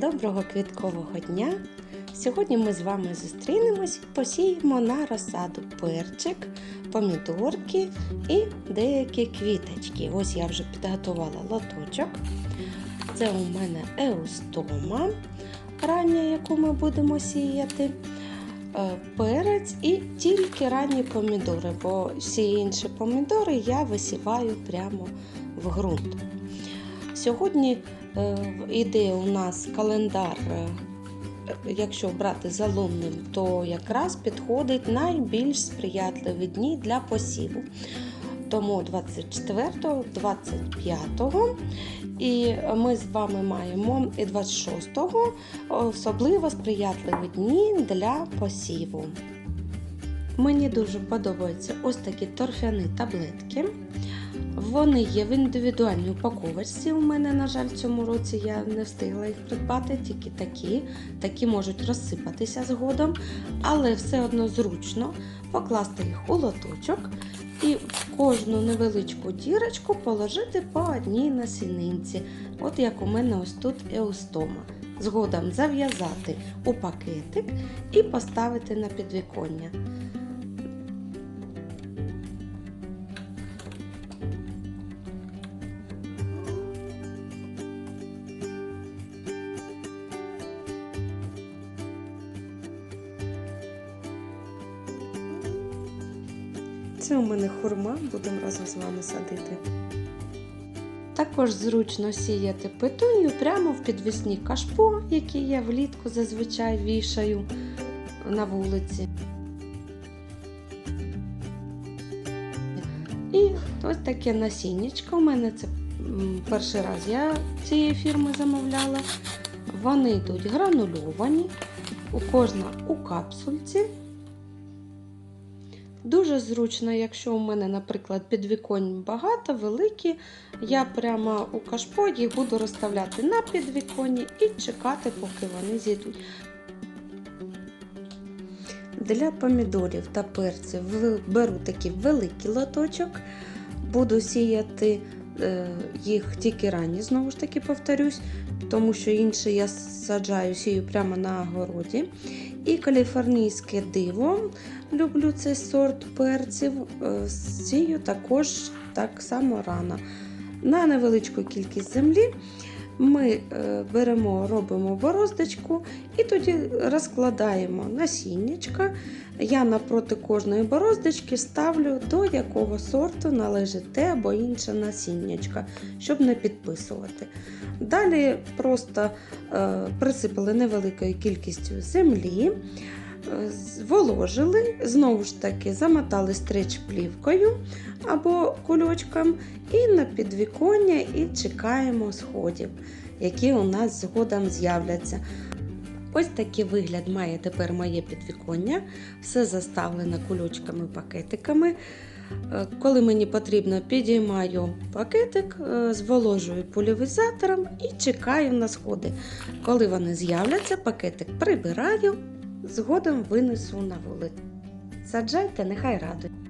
Доброго квіткового дня! Сьогодні ми з вами зустрінемось і посіємо на розсаду перчик, помідорки і деякі квіточки. Ось я вже підготувала лоточок. Це у мене еустома рання, яку ми будемо сіяти. е, Перець і тільки ранні помідори, бо всі інші помідори я висіваю прямо в ґрунт. Сьогодні Е, Іде у нас календар, е, якщо брати за лунним, то якраз підходить найбільш сприятливі дні для посіву. Тому 24, 25 і ми з вами маємо і 26 особливо сприятливі дні для посіву. Мені дуже подобаються ось такі торфяні таблетки. Вони є в індивідуальній упаковочці. У мене, на жаль, в цьому році я не встигла їх придбати, тільки такі. Такі можуть розсипатися згодом, але все одно зручно покласти їх у лоточок і в кожну невеличку дірочку положити по одній насінинці, от як у мене ось тут еустома. Згодом зав'язати у пакетик і поставити на підвіконня. Це у мене хурма, будемо разом з вами садити. Також зручно сіяти петунію прямо в підвісні кашпо, які я влітку зазвичай вішаю на вулиці. І ось таке насіннячко. У мене це перший раз я цієї фірми замовляла. Вони йдуть гранульовані, у кожна у капсульці. Дуже зручно, якщо у мене, наприклад, підвіконь багато, великі, я прямо у кашпо їх буду розставляти на підвіконні і чекати, поки вони зійдуть. Для помідорів та перців беру такий великий лоточок, буду сіяти їх тільки ранні, знову ж таки повторюсь, тому що інше я саджаю, сію прямо на огороді. І каліфорнійське диво, люблю цей сорт перців, е, сію також так само рано. На невеличку кількість землі ми е, беремо, робимо бороздочку і тоді розкладаємо насіннячка. Я напроти кожної бороздочки ставлю, до якого сорту належить те або інше насіннячка, щоб не підписувати. Далі просто е, присипали невеликою кількістю землі, зволожили, знову ж таки замотали стрич плівкою або кульочком і на підвіконня і чекаємо сходів, які у нас згодом з'являться. Ось такий вигляд має тепер моє підвіконня. Все заставлено кульочками, пакетиками. Е, Коли мені потрібно, підіймаю пакетик, е, зволожую пульверизатором і чекаю на сходи. Коли вони з'являться, пакетик прибираю, згодом винесу на вулицю. Саджайте, нехай радують.